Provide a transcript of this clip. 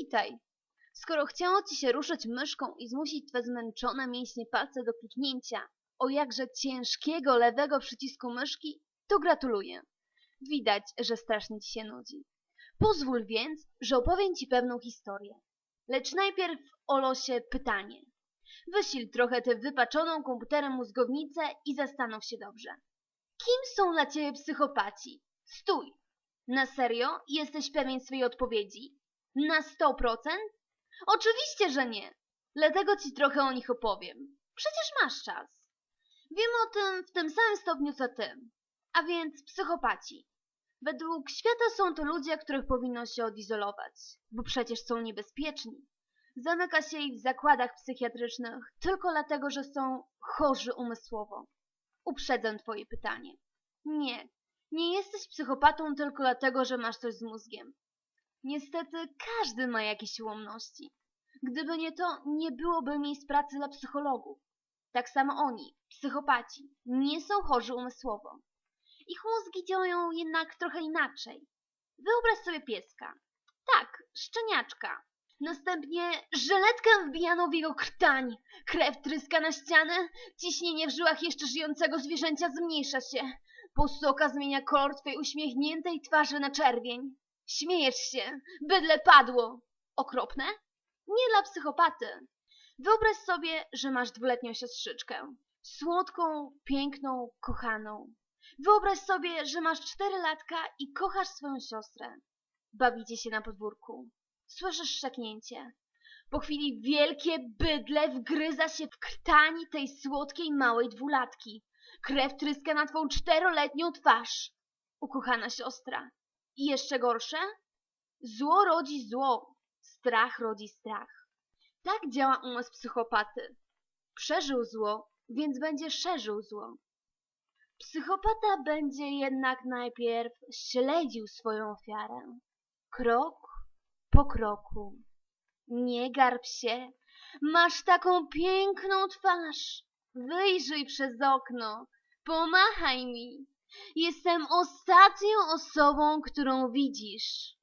witaj. Skoro chciało ci się ruszyć myszką i zmusić twe zmęczone mięśnie palce do kliknięcia o jakże ciężkiego lewego przycisku myszki, to gratuluję. Widać, że strasznie ci się nudzi. Pozwól więc, że opowiem ci pewną historię. Lecz najpierw o losie pytanie. Wysil trochę tę wypaczoną komputerem mózgownicę i zastanów się dobrze. Kim są dla ciebie psychopaci? Stój! Na serio? Jesteś pewien swojej odpowiedzi? Na sto procent? Oczywiście, że nie. Dlatego ci trochę o nich opowiem. Przecież masz czas. Wiem o tym w tym samym stopniu co ty. A więc psychopaci. Według świata są to ludzie, których powinno się odizolować, bo przecież są niebezpieczni. Zamyka się ich w zakładach psychiatrycznych tylko dlatego, że są chorzy umysłowo. Uprzedzę twoje pytanie. Nie, nie jesteś psychopatą tylko dlatego, że masz coś z mózgiem. Niestety każdy ma jakieś ułomności. Gdyby nie to, nie byłoby miejsc pracy dla psychologów. Tak samo oni, psychopaci, nie są chorzy umysłowo. Ich mózgi działają jednak trochę inaczej. Wyobraź sobie pieska. Tak, szczeniaczka. Następnie żyletkę wbijano w jego krtań. Krew tryska na ścianę, ciśnienie w żyłach jeszcze żyjącego zwierzęcia zmniejsza się. Posoka zmienia kolor twej uśmiechniętej twarzy na czerwień. Śmiejesz się, bydle padło. Okropne? Nie dla psychopaty. Wyobraź sobie, że masz dwuletnią siostrzyczkę. Słodką, piękną, kochaną. Wyobraź sobie, że masz cztery latka i kochasz swoją siostrę. Bawicie się na podwórku. Słyszysz szczeknięcie. Po chwili wielkie bydle wgryza się w krtani tej słodkiej małej dwulatki. Krew tryska na twą czteroletnią twarz. Ukochana siostra. I jeszcze gorsze? Zło rodzi zło. Strach rodzi strach. Tak działa umysł psychopaty. Przeżył zło, więc będzie szerzył zło. Psychopata będzie jednak najpierw śledził swoją ofiarę. Krok po kroku. Nie garb się. Masz taką piękną twarz. Wyjrzyj przez okno. Pomachaj mi. Jestem ostatnią osobą, którą widzisz.